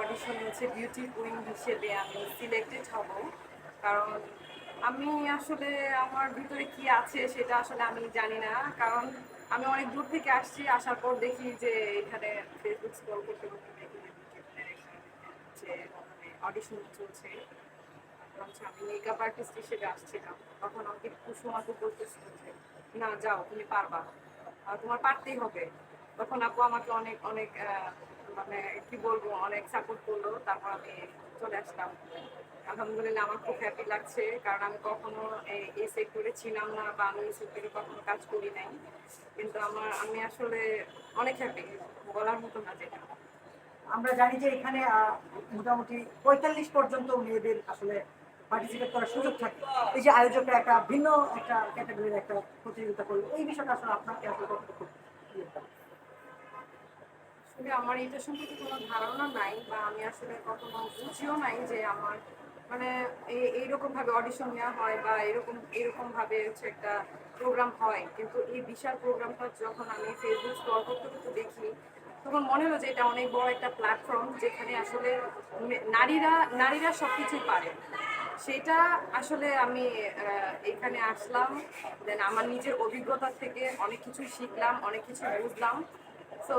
Audition হচ্ছে beauty queen হিসেবে আমি সিলেক্টেড হব। কারণ আমি আসলে আমার ভিতরে কি আছে সেটা আসলে আমি জানি না। কারণ আমি অনেক দূর থেকে আসছি, আসার পর দেখি যে এখানে ফেসবুক স্ক্রল করতে করতে দেখি যে অডিশন চলছে। আমি মেকআপ আর্টিস্ট হিসেবে আসছিলাম। তখন আমাকে কুসুম আপু বলতেছিল যে, না, যাও, তুমি পারবা। আর তোমার পারতেই হবে। তখন আপু আমাকে অনেক অনেক মানে কি বলব, অনেক সাপোর্ট করল, তারপর আমি চলে আসলাম। আলহামদুলিল্লাহ আমার খুব হ্যাপি লাগছে, কারণ আমি কখনো এই- সেক্টরে ছিলাম না বা আমি এই সেক্টরে কখনো কাজ করি নাই। কিন্তু আমার, আমি আসলে অনেক হ্যাপি বলার মতো না যেটা। আমরা জানি যে এখানে মোটামুটি পঁয়তাল্লিশ পর্যন্ত মেয়েদের আসলে পার্টিসিপেট করার সুযোগ থাকে। এই যে আয়োজকরা একটা ভিন্ন একটা ক্যাটাগরির একটা প্রতিযোগিতা করল, এই বিষয়টা আসলে আপনাকে আসলে কতটুকু? আসলে আমার এটা সম্পর্কে কোনো ধারণা নাই বা আমি আসলে কখনো বুঝিও নাই যে আমার মানে এই- এইরকম ভাবে অডিশন নেওয়া হয় বা এরকম এরকম ভাবে হচ্ছে একটা প্রোগ্রাম হয়। কিন্তু এই বিশাল প্রোগ্রামটা যখন আমি ফেসবুক স্ক্রল করতে করতে দেখি, তখন মনে হলো যে এটা অনেক বড় একটা প্ল্যাটফর্ম যেখানে আসলে নারীরা নারীরা সব কিছুই পারে। সেটা আসলে আমি এখানে আসলাম দেন আমার নিজের অভিজ্ঞতা থেকে অনেক কিছু শিখলাম, অনেক কিছু বুঝলাম। সো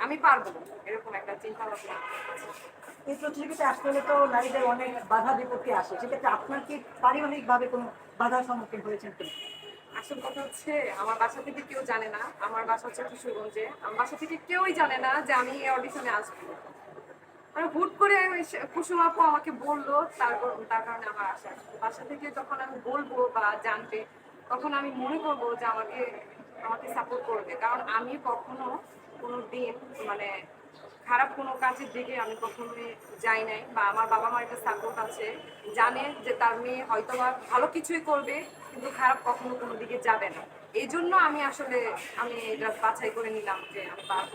আমি পারব এরকম একটা চিন্তা ভাবনা। এই প্রতিযোগিতায় আসতে হলে তো নারীদের অনেক বাধা বিপত্তি আসে সেক্ষেত্রে আপনার কি পারিবারিকভাবে কোনো বাধার সম্মুখীন হয়েছেন কিনা? আসল কথা হচ্ছে আমার বাসা থেকে কেউ জানে না আমার বাসা হচ্ছে কিশোরগঞ্জে আমার বাসা থেকে কেউই জানে না যে আমি এই অডিশনে আসব। মানে হুট করে কুসুম আপু আমাকে বলল তারপর তার কারণে আমার আসা বাসা থেকে যখন আমি বলব বা জানবে তখন আমি মনে করব যে আমাকে আমাকে সাপোর্ট করবে। কারণ আমি কখনো কোনো দিন মানে খারাপ কোনো কাজের দিকে আমি কখনোই যাই নাই বা আমার বাবা মার একটা সাপোর্ট আছে, জানে যে তার মেয়ে হয়তো বা ভালো কিছুই করবে, কিন্তু খারাপ কখনো কোনো দিকে যাবে না। এই জন্য আমি আসলে, আমি এটা বাছাই করে নিলাম যে আমি পারব,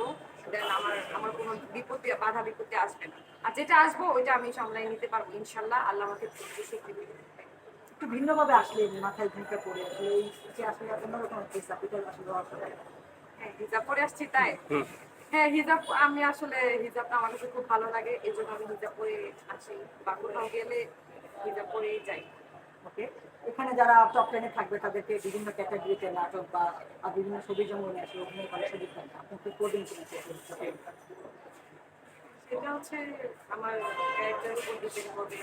দেন আমার আমার কোনো বিপত্তি বাধা বিপত্তি আসবে না। আর যেটা আসব, ওইটা আমি সামলাই নিতে পারব, ইনশাল্লাহ। আল্লাহ আমাকে শক্তি একটু ভিন্নভাবে আসলে মাথায় ভূমিকা পড়ে আসলে এই যে আসলে অন্যরকম পেশা এটা আসলে আসলে। হ্যাঁ হিজাব পরে আসছি তাই? হ্যাঁ হিজাব আমি আসলে হিজাবটা আমার কাছে খুব ভালো লাগে এই জন্য আমি হিজাব পরে আসি। বা কোথাও গেলে হিজাব পরেই যাই। ওকে এখানে যারা টপ টেনে থাকবে তাদেরকে বিভিন্ন ক্যাটাগরিতে নাটক বা আর বিভিন্ন ছবির জন্য আসলে অভিনয় করার সুযোগ থাকবে আপনি কি করবেন সেটা? সেটা হচ্ছে আমার ক্যারেক্টারের উপর ডিপেন্ড করবে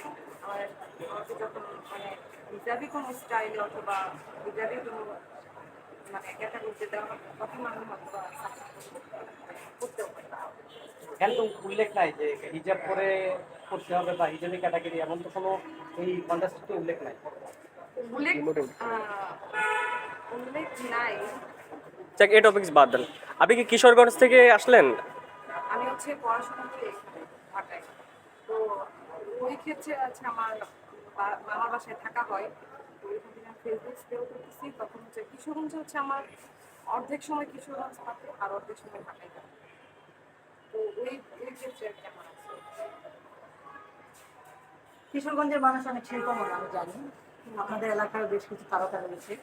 আমার আমাকে যখন মানে হিজাবি কোনো স্টাইলে অথবা কোনো মানে ক্যাটাগরিতে দেওয়া হবে তখন আমি হয়তো বা করতেও পারি। এখানে তো উল্লেখ নাই যে হিজাব করে করতে হবে বা হিজাবি ক্যাটাগরি এমন তো কোনো এই কন্টেস্টে উল্লেখ নাই। উল্লেখ উল্লেখ নাই। যাক এই টপিকস বাদ দেন। আপনি কি কিশোরগঞ্জ থেকে আসলেন? আমি হচ্ছে পড়াশোনা করে ঢাকায়। তো ওই ক্ষেত্রে আছে আমার মামার বাসায় থাকা হয়, তো ওইখান থেকে আমি ফেসবুক স্ক্রল করতেছি। তখন হচ্ছে কিশোরগঞ্জ হচ্ছে আমার অর্ধেক সময় কিশোরগঞ্জ থাকে আর অর্ধেক সময় ঢাকায় থাকে। তো ওই ওই ক্ষেত্রে কেমন আছে। কিশোরগঞ্জের মানুষ অনেক শিল্পমান আমি জানি। আপনাদের এলাকার বেশ কিছু তারকা রয়েছে।